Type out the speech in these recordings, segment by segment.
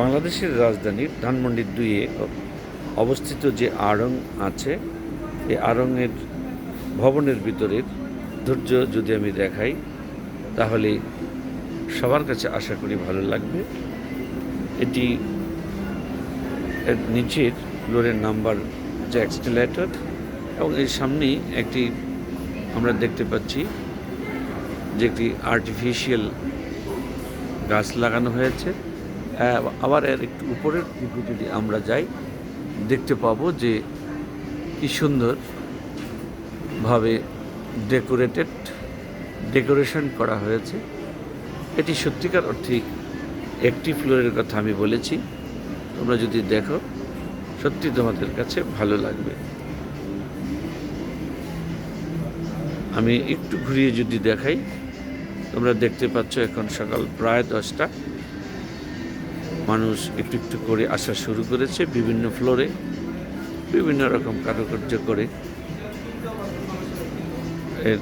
বাংলাদেশের রাজধানীর ধানমন্ডির দুইয়ে অবস্থিত যে আড়ং আছে এই আড়ংয়ের ভবনের ভিতরের ধৈর্য যদি আমি দেখাই, তাহলে সবার কাছে আশা করি ভালো লাগবে। এটি নিচের ফ্লোরের নাম্বার যে এক্সটেলেটর এবং এর সামনেই একটি আমরা দেখতে পাচ্ছি যে একটি আর্টিফিশিয়াল গাছ লাগানো হয়েছে। আবার এর একটু উপরের দিকে যদি আমরা যাই, দেখতে পাবো যে কি সুন্দরভাবে ডেকোরেটেড, ডেকোরেশন করা হয়েছে। এটি সত্যিকার অর্থে একটি ফ্লোরের কথা আমি বলেছি। তোমরা যদি দেখো, সত্যি তোমাদের কাছে ভালো লাগবে। আমি একটু ঘুরিয়ে যদি দেখাই, তোমরা দেখতে পাচ্ছ এখন সকাল প্রায় দশটা। মানুষ একটু একটু করে আসা শুরু করেছে বিভিন্ন ফ্লোরে বিভিন্ন রকম কারুকার্য করে। এর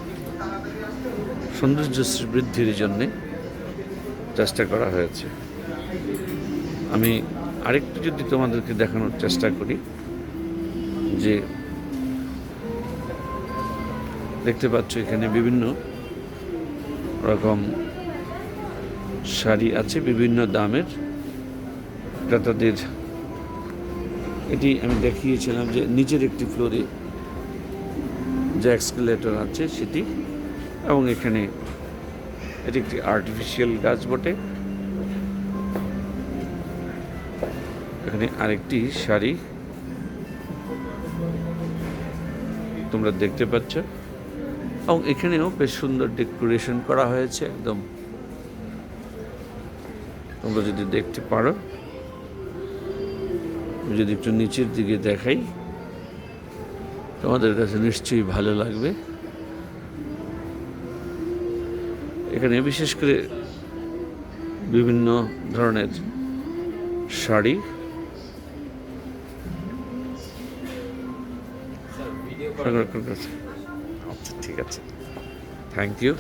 সৌন্দর্য বৃদ্ধির জন্যে চেষ্টা করা হয়েছে। আমি আরেকটু যদি তোমাদেরকে দেখানোর চেষ্টা করি, যে দেখতে পাচ্ছ এখানে বিভিন্ন রকম শাড়ি আছে, বিভিন্ন দামের। ক্রেতাদের। এটি আমি দেখিয়েছিলাম যে নিচের একটি ফ্লোরে যে এক্সকেলেটর আছে সেটি, এবং এখানে এটি একটি আর্টিফিশিয়াল গাছ বটে। এখানে আরেকটি শাড়ি। তোমরা দেখতে পাচ্ছ। এবং এখানেও বেশ সুন্দর ডেকোরেশন করা হয়েছে একদম। তোমরা যদি দেখতে পারো। আমি যদি একটু নিচের দিকে দেখাই তোমাদের কাছে নিশ্চয়ই ভালো লাগবে। এখানে বিশেষ করে বিভিন্ন ধরনের শাড়ি। আচ্ছা ঠিক আছে। Thank you